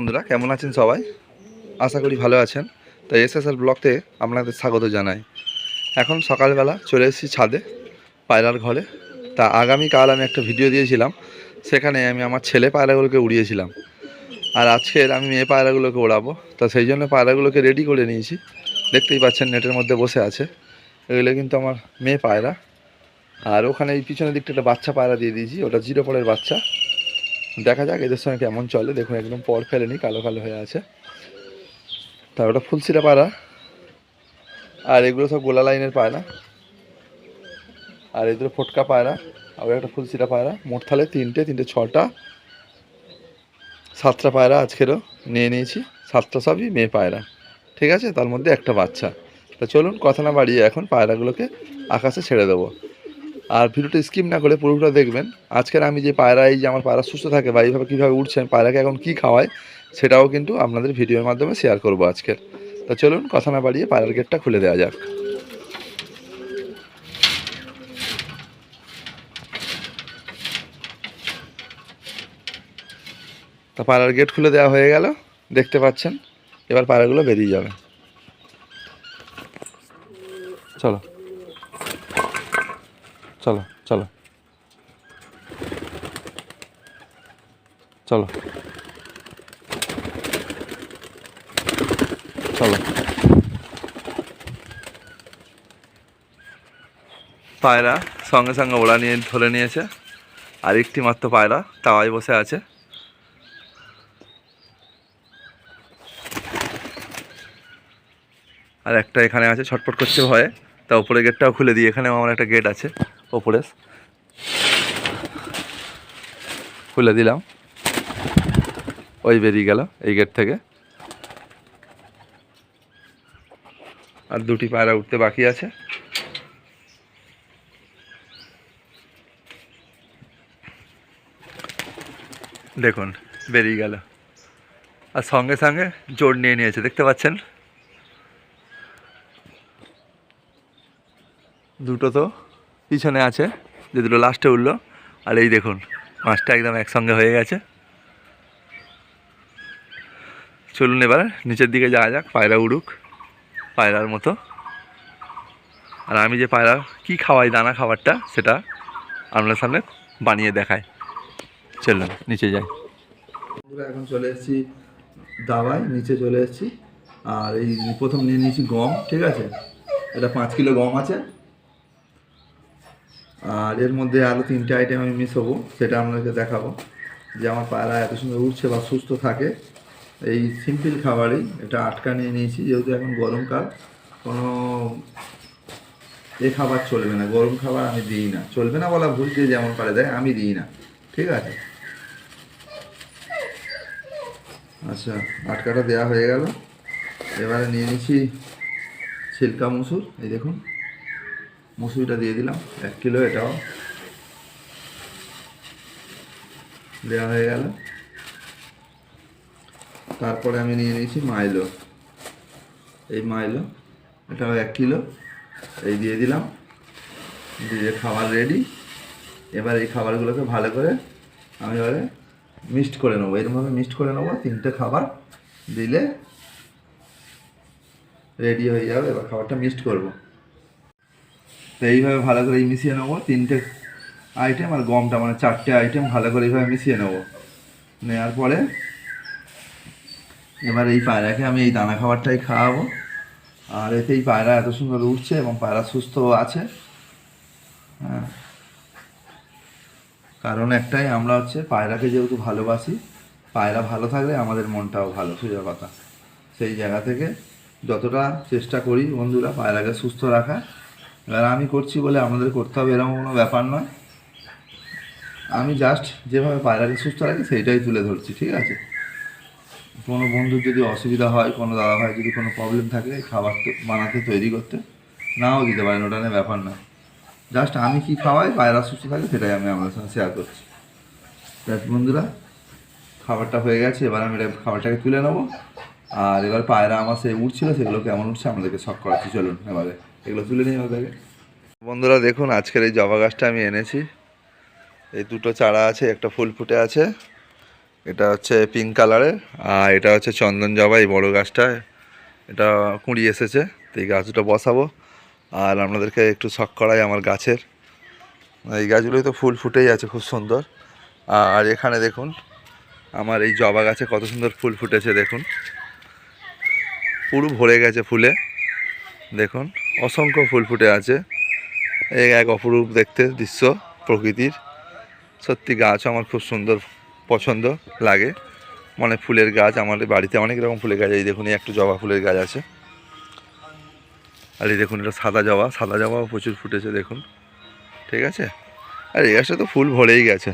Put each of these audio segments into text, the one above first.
বন্ধুরা, কেমন আছেন সবাই? আশা করি ভালো আছেন। তো এসএসএল ব্লকতে আপনাদের স্বাগত জানাই। এখন সকালবেলা চলে এসেছি ছাদে, পায়রার ঘরে। তা আগামীকাল আমি একটা ভিডিও দিয়েছিলাম, সেখানে আমি আমার ছেলে পায়রাগুলোকে উড়িয়েছিলাম। আর আজকের আমি মেয়ে পায়রাগুলোকে ওড়াবো। তা সেই জন্য পায়রাগুলোকে রেডি করে নিয়েছি। দেখতেই পাচ্ছেন নেটের মধ্যে বসে আছে। এগুলো কিন্তু আমার মেয়ে পায়রা। আর ওখানে এই পিছনের দিকটা একটা বাচ্চা পায়রা দিয়ে দিয়েছি, ওটা জিরো পরের বাচ্চা। দেখা যাক, এদের সঙ্গে কেমন চলে। দেখুন, একদম পর ফেলেনি, কালো কালো হয়ে আছে। তা ওটা ফুলসিরা পায়রা আর এগুলো সব গোলা লাইনের পায়রা। আর এদের ফোটকা পায়রা। ওই একটা ফুলসিরা পায়রা। মোট থালে তিনটে তিনটে ছটা। সাতটা পায়রা আজকেরও নিয়ে নিয়েছি। সাতটা সবই মেয়ে পায়রা। ঠিক আছে? তার মধ্যে একটা বাচ্চা। তা চলুন, কথা না বাড়িয়ে এখন পায়রাগুলোকে আকাশে ছেড়ে দেবো। আর ভিডিওটা স্কিপ না করে পুরোটা দেখবেন। আজকের আমি যে পায়রা, এই যে আমার পায়রা সুস্থ থাকে বা এইভাবে কীভাবে উঠছে, আমি পায়রাকে এখন কী খাওয়ায় সেটাও কিন্তু আপনাদের ভিডিওর মাধ্যমে শেয়ার করব আজকের। তা চলুন, কথা না বাড়িয়ে পায়রার গেটটা খুলে দেওয়া যাক। তা পায়রার গেট খুলে দেওয়া হয়ে গেল, দেখতে পাচ্ছেন, এবার পায়রাগুলো বেরিয়ে যাবে। চলো। চলো চলো। চলো। চলো। পায়রা সঙ্গে সঙ্গে ওড়া নিয়ে, ধরে নিয়েছে। আর একটি মাত্র পায়রা তাওয়ায় বসে আছে। আর একটা এখানে আছে, ছটপট করছে ভয়ে। তা উপরে গেটটাও খুলে দিই, এখানেও আমার একটা গেট আছে। ওপরে। খুলে দিলাম। ওই বেরিয়ে গেল এই গেট থেকে। আর দুটি পায়রা উঠতে বাকি আছে। দেখুন, বেরিয়ে গেল। আর সঙ্গে সঙ্গে জোর নিয়ে নিয়েছে, দেখতে পাচ্ছেন? দুটো তো পিছনে আছে, যে দুটো লাস্টে উঠল। আর এই দেখুন, মাছটা একদম একসঙ্গে হয়ে গেছে। চলুন এবার নিচের দিকে যাওয়া যাক, পায়রা উড়ুক, পায়রার মতো। আর আমি যে পায়রা কি খাওয়াই, দানা খাবারটা, সেটা আপনার সামনে বানিয়ে দেখাই। চলুন, নিচে যাই। এখন চলে এসেছি দাবায়, নিচে চলে এসেছি। আর এই প্রথম নিয়ে নিয়েছি গম, ঠিক আছে? এটা পাঁচ কিলো গম আছে। আর এর মধ্যে আরও তিনটে আইটেম আমি মিস হব, সেটা আপনাদেরকে দেখাবো। যে আমার পায়রা এত সুন্দর উঠছে বা সুস্থ থাকে। এই সিম্পল খাবারই এটা আটকা নিয়ে নিয়েছি, যেহেতু এখন গরমকাল কোনো এ খাবার চলবে না, গরম খাবার আমি দিই না। চলবে না বলা ভুল, যে যেমন পারে দেয়, আমি দিই না। ঠিক আছে? আচ্ছা আটকাটা দেওয়া হয়ে গেল। এবারে নিয়ে নিচ্ছি ছিলকা মুসুর, এই দেখুন। মুসুরিটা দিয়ে দিলাম, এক কিলো এটাও। দেওয়া হয়ে গেল। তারপরে আমি নিয়ে নিয়েছি মাইলো। এই মাইলো, এটাও এক কিলো। এই দিয়ে দিলাম। দিয়ে খাবার রেডি এবার এই খাবারগুলোকে ভালো করে আমি এবারে মিক্সড করে নেব। এরকমভাবে মিক্সড করে নেব, তিনটে খাবার দিলে রেডি হয়ে যাবে। এবার খাবারটা মিক্সড করব। তো এইভাবে ভালো করে মিশিয়ে নেব। তিনটে আইটেম আর গমটা মানে চারটে আইটেম ভালো করে এইভাবে মিশিয়ে নেব। নেওয়ার পরে এবার এই পায়রাকে আমি এই দানা খাবারটাই খাওয়াবো। আর এতে এই পায়রা এত সুন্দর উঠছে এবং পায়রা সুস্থ আছে। হ্যাঁ। কারণ একটাই, আমরা হচ্ছে পায়রাকে যেহেতু ভালোবাসি, পায়রা ভালো থাকলে আমাদের মনটাও ভালো, সোজা কথা। সেই জায়গা থেকে যতটা চেষ্টা করি বন্ধুরা, পায়রাকে সুস্থ রাখা এবার আমি করছি বলে আমাদের করতে হবে, এরকম কোনো ব্যাপার নয়। আমি জাস্ট যেভাবে পায়রাকে সুস্থ রাখি, সেইটাই তুলে ধরছি, ঠিক আছে? কোনো বন্ধুর যদি অসুবিধা হয়, কোনো দাদা ভাই যদি কোনো প্রবলেম থাকে খাবার বানাতে, তৈরি করতে, নাও দিতে পারেন, ওটা নিয়ে ব্যাপার না জাস্ট আমি কি খাওয়াই, পায়রা সুস্থ থাকে, সেটাই আমি আপনাদের সঙ্গে শেয়ার করছি। দেখ বন্ধুরা, খাবারটা হয়ে গেছে, এবার আমি এটা খাবারটাকে তুলে নেব। আর এবার পায়রা আমার সে উঠছিল সেগুলো কেমন উঠছে আমাদেরকে শখ করাচ্ছি, চলুন এবারে। এগুলো তুলে নিই ওদেরকে বন্ধুরা দেখুন, আজকের এই জবা গাছটা আমি এনেছি। এই দুটো চারা আছে, একটা ফুল ফুটে আছে। এটা হচ্ছে পিঙ্ক কালারের আর এটা হচ্ছে চন্দন জবা, এই বড় গাছটা। এটা কুঁড়ি এসেছে, তো এই গাছটা বসাবো। আর আপনাদেরকে একটু শখ করাই আমার গাছের। এই গাছগুলোই তো ফুল ফুটেই আছে, খুব সুন্দর। আর এখানে দেখুন, আমার এই জবা গাছে কত সুন্দর ফুল ফুটেছে, দেখুন। পুরো ভরে গেছে ফুলে। দেখুন অসংখ্য ফুল ফুটে আছে। এক অপরূপ দেখতে দৃশ্য প্রকৃতির। সত্যি গাছ আমার খুব সুন্দর পছন্দ লাগে। মানে ফুলের গাছ, আমাদের বাড়িতে অনেক রকম ফুলের গাছ এই দেখুন একটু জবা ফুলের গাছ আছে। আর এই দেখুন, এটা সাদা জবা। সাদা জবাও প্রচুর ফুটেছে, দেখুন। ঠিক আছে? আর এই গাছটা তো ফুল ভরেই গেছে।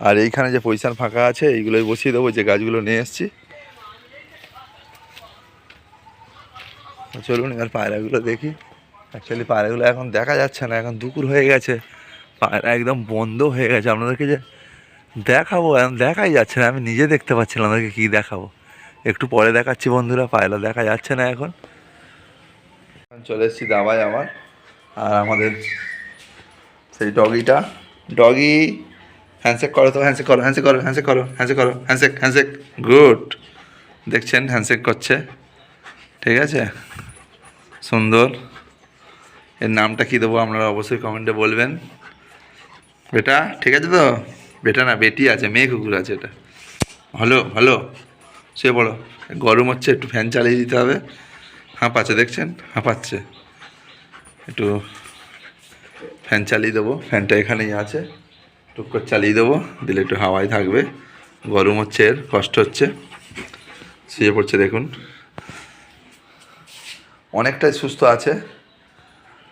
আর এইখানে যে পয়সার ফাঁকা আছে, এইগুলোই বসিয়ে দেবো, যে গাছগুলো নিয়ে এসেছি। চলুন এবার পায়রাগুলো দেখি। অ্যাকচুয়ালি পায়রাগুলো এখন দেখা যাচ্ছে না, এখন দুপুর হয়ে গেছে। পায়রা একদম বন্ধ হয়ে গেছে। আপনাদেরকে যে দেখাবো, এখন দেখাই যাচ্ছে না। আমি নিজে দেখতে পাচ্ছি না আপনাদেরকে কী দেখাবো। একটু পরে দেখাচ্ছি বন্ধুরা, পায়রা দেখা যাচ্ছে না এখন। এখন চলে এসেছি দাবায় আমার আর আমাদের সেই ডগিটা। ডগি হ্যান্ডশেক করো তো হ্যান্ডশেক করো হ্যান্ডশেক করো হ্যান্ডশেক করো হ্যান্ডশেক করো হ্যান্ডশেক হ্যান্ডশেক গুড দেখছেন হ্যান্ডশেক করছে। ঠিক আছে? সুন্দর। এর নামটা কী দেবো আপনারা অবশ্যই কমেন্টে বলবেন। বেটা, ঠিক আছে তো? বেটা না, বেটি আছে, মেয়ে কুকুর আছে এটা। হ্যালো হ্যালো সে বড় গরম হচ্ছে, একটু ফ্যান চালিয়ে দিতে হবে। হাঁপাচ্ছে দেখছেন? হাঁপাচ্ছে একটু ফ্যান চালিয়ে দেবো। ফ্যানটা এখানেই আছে। টুক করে চালিয়ে দেবো। দিলে একটু হাওয়ায় থাকবে। গরম হচ্ছে, এর কষ্ট হচ্ছে। শুয়ে পড়ছে, দেখুন। অনেকটাই সুস্থ আছে।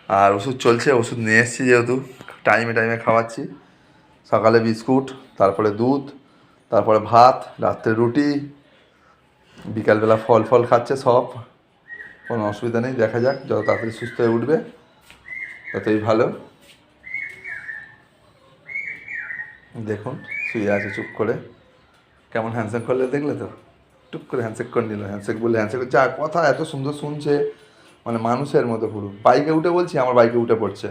আর ওষুধ চলছে, ওষুধ নিয়ে এসেছি যেহেতু। টাইমে টাইমে খাওয়াচ্ছি। সকালে বিস্কুট, তারপরে দুধ, তারপরে ভাত, রাত্রে রুটি, বিকালবেলা ফল ফল খাচ্ছে সব। কোনো অসুবিধা নেই, দেখা যাক, যত তাড়াতাড়ি সুস্থ হয়ে উঠবে, ততই ভালো। দেখুন, শুয়ে আছে চুপ করে। কেমন হ্যান্ডশেক করলে দেখলে তো? টুক করে হ্যান্ডশেক করে নিল, হ্যান্ডশেক বললে হ্যান্ডশেক যা কথা এত সুন্দর শুনছে মানে মানুষের মতো পুরো। বাইকে উঠে বলছি, আমার বাইকে উঠে পড়ছে।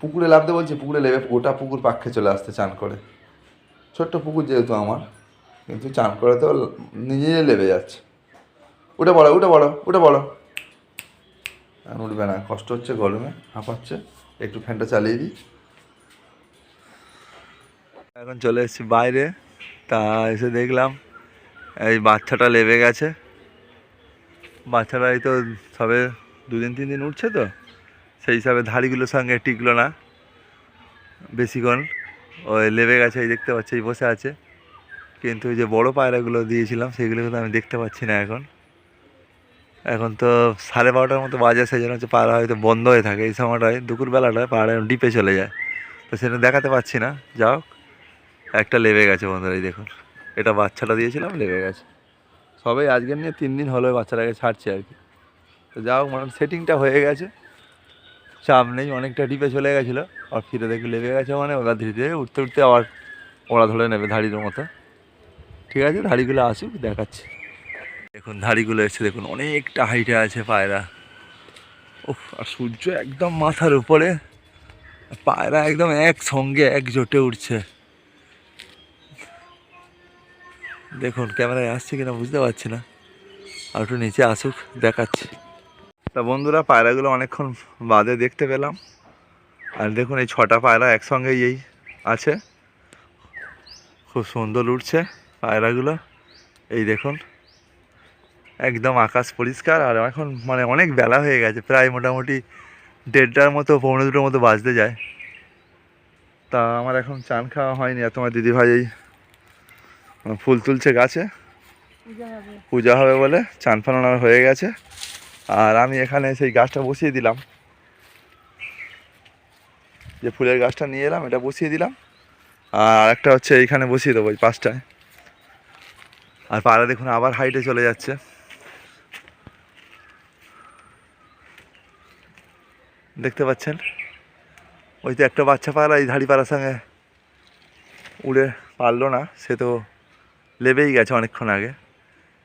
পুকুরে লাভতে বলছি, পুকুরে লেবে গোটা পুকুর পাক্ষে চলে আসতে চান করে। ছোট্ট পুকুর যেহেতু আমার, কিন্তু চান করে তো নিজে লেবে যাচ্ছে। উঠে পড়ো উঠে পড়ো, উঠে এখন উঠবে না, কষ্ট হচ্ছে, গরমে হাঁপাচ্ছে। একটু ফ্যানটা চালিয়ে দিই। এখন চলে এসেছি বাইরে। তা এসে দেখলাম, এই বাচ্চাটা লেবে গেছে। বাচ্চাটা এই তো সবে দুদিন, তিন দিন উঠছে তো। সেই হিসাবে ধাড়িগুলোর সঙ্গে টিকলো না। বেশিক্ষণ ওই লেবে গেছে, এই দেখতে পাচ্ছি, এই বসে আছে। কিন্তু যে বড় পায়রাগুলো দিয়েছিলাম সেগুলো কিন্তু আমি দেখতে পাচ্ছি না এখন। এখন তো সাড়ে বারোটার মতো বাজে, সেই জন্য হচ্ছে পায়রা হয়তো বন্ধ হয়ে থাকে। এই সময়টায় দুপুরবেলাটায় পায়রা ডিপে চলে যায়। তো সেটা দেখাতে পাচ্ছি না। যাও একটা লেবে গেছে বন্ধুরা, এই দেখুন। এটা বাচ্চাটা দিয়েছিলাম, লেবে গেছে। সবাই আজকের নিয়ে তিন দিন হলো বাচ্চাটাকে ছাড়ছে আর কি। তো যাও মানে সেটিংটা হয়ে গেছে। চাপ নেই অনেকটা ডিপে চলে গেছিল। আর ফিরে দেখি লেগে গেছে মানে ওরা ধীরে ধীরে উঠতে উঠতে আবার ওরা ধরে নেবে ধাড়ির মতো। ঠিক আছে, ধাড়িগুলো আসুক, দেখাচ্ছি। দেখুন, ধাড়িগুলো এসছে, দেখুন, অনেকটা হাইটে আছে পায়রা। উফ, আর সূর্য একদম মাথার উপরে, পায়রা একদম একসঙ্গে একজোটে উঠছে। দেখুন, ক্যামেরায় আসছে কিনা বুঝতে পারছি না। আর একটু নিচে আসুক, দেখাচ্ছি। তা বন্ধুরা, পায়রাগুলো অনেকক্ষণ বাদে দেখতে পেলাম। আর দেখুন, এই ছটা পায়রা একসঙ্গেই এই আছে। খুব সুন্দর উঠছে পায়রাগুলো। এই দেখুন, একদম আকাশ পরিষ্কার। আর এখন মানে অনেক বেলা হয়ে গেছে, প্রায় মোটামুটি দেড়টার মতো, পৌনে দুটোর মতো বাজতে যায়। তা আমার এখন চান খাওয়া হয়নি। আর তোমার দিদিভাই এই ফুল তুলছে গাছে। পূজা হবে। বলে চান ফান হয়ে গেছে। আর আমি এখানে সেই গাছটা বসিয়ে দিলাম। যে ফুলের গাছটা নিয়ে এলাম এটা বসিয়ে দিলাম। আর একটা হচ্ছে এইখানে বসিয়ে দেবো ওই পাঁচটায় আর পাড়া দেখুন আবার হাইটে চলে যাচ্ছে। দেখতে পাচ্ছেন? ওই তো একটা বাচ্চা পাড়া এই ধাড়ি পাড়ার সঙ্গে উড়ে পারল না সে তো লেবেই গেছে অনেকক্ষণ আগে।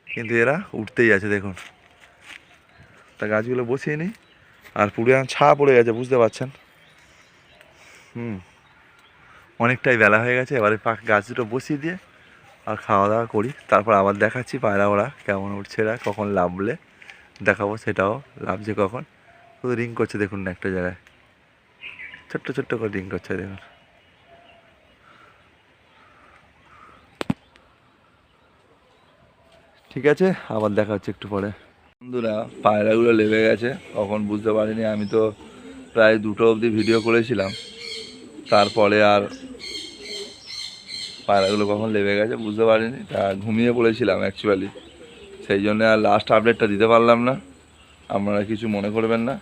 কিন্তু এরা উঠতেই আছে, দেখুন। তা গাছগুলো বসিয়ে নিই। আর পুরো এখন ছা পড়ে গেছে, বুঝতে পারছেন? হুম। অনেকটাই বেলা হয়ে গেছে, এবারে পাক গাছ দুটো বসিয়ে দিয়ে আর খাওয়া দাওয়া করি। তারপর আবার দেখাচ্ছি পায়রা ওরা কেমন উঠছে, এরা কখন লাভলে দেখাবো, সেটাও লাভছে কখন। শুধু রিং করছে, দেখুন না একটা জায়গায়। ছোট্ট ছোট্ট করে রিং করছে, দেখুন। ঠিক আছে? আবার দেখা হচ্ছে একটু পরে। বন্ধুরা, পায়রাগুলো লেগে গেছে। কখন বুঝতে পারিনি, আমি তো প্রায় দুটো অবধি ভিডিও করেছিলাম। তারপরে আর পায়রাগুলো কখন লেগে গেছে বুঝতে পারিনি। তা ঘুমিয়ে পড়েছিলাম অ্যাকচুয়ালি সেই জন্য আর লাস্ট আপডেটটা দিতে পারলাম না। আপনারা কিছু মনে করবেন না।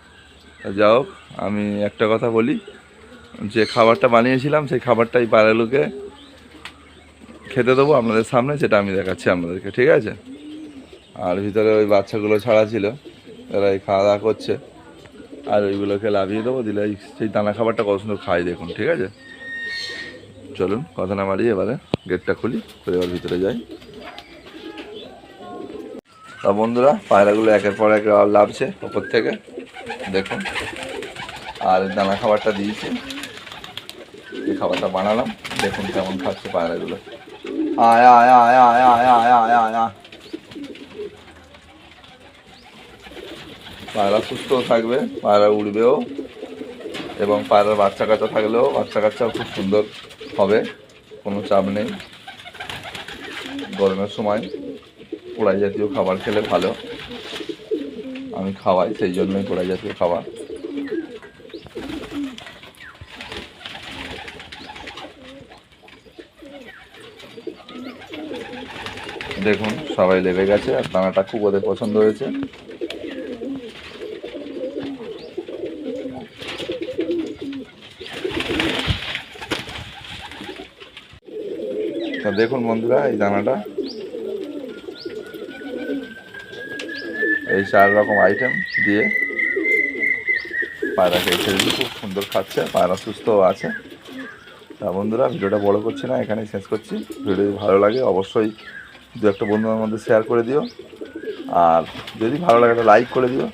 যা হোক, আমি একটা কথা বলি। যে খাবারটা বানিয়েছিলাম, সেই খাবারটাই পায়রাগুলোকে খেতে দেবো আপনাদের সামনে, সেটা আমি দেখাচ্ছি আপনাদেরকে, ঠিক আছে? আর ভিতরে ওই বাচ্চাগুলো ছাড়া ছিল, এরা এই খাওয়া দাওয়া করছে। আর ওইগুলোকে লাভিয়ে দেবো, দিলে সেই দানা খাবারটা কত সুন্দর খাই দেখুন, ঠিক আছে? চলুন, কথা না মারি এবারে গেটটা খুলি তো এবার ভিতরে যাই। তা বন্ধুরা, পায়রাগুলো একের পর এক লাভছে ওপর থেকে, দেখুন। আর দানা খাবারটা দিয়েছি, এই খাবারটা বানালাম, দেখুন কেমন খাচ্ছে পায়রাগুলো। আয় আয় আয় আয় আয় আয় আয় আয়। পায়রা সুস্থ থাকবে, পায়রা উড়বেও এবং পায়রার বাচ্চা কাচ্চা থাকলেও বাচ্চা কাচ্চাও খুব সুন্দর হবে, কোনো চাপ নেই। গরমের সময় পোড়াই জাতীয় খাবার খেলে ভালো। আমি খাওয়াই, সেই জন্যই পোড়াই জাতীয় খাবার। দেখুন, সবাই লেবে গেছে, আর দানাটা খুব ওদের পছন্দ হয়েছে। দেখুন বন্ধুরা, এই দানাটা। এই চার রকম আইটেম দিয়ে ছেড়ে দিয়ে খুব সুন্দর খাচ্ছে, পায়রা সুস্থও আছে। তা বন্ধুরা, ভিডিওটা বড় করছি না, এখানেই শেষ করছি। ভিডিও ভালো লাগে, অবশ্যই দু একটা বন্ধুদের মধ্যে শেয়ার করে দিও। আর যদি ভালো লাগে, একটা লাইক করে দিও।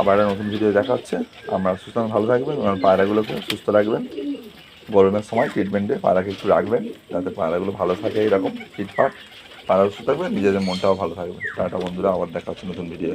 আবার একটা নতুন ভিডিও দেখা হচ্ছে আমরা সুস্থ ভালো থাকবেন, এবং পায়রাগুলোকে সুস্থ রাখবেন। গরমের সময় ট্রিটমেন্টে পাড়াকে একটু রাখবেন, যাতে পাড়াগুলো ভালো থাকে এরকম ফিটফাট পাড়া সুস্থ থাকবে নিজেদের মনটাও ভালো থাকবে। টাটা বন্ধুরা, আবার দেখা হচ্ছে নতুন ভিডিও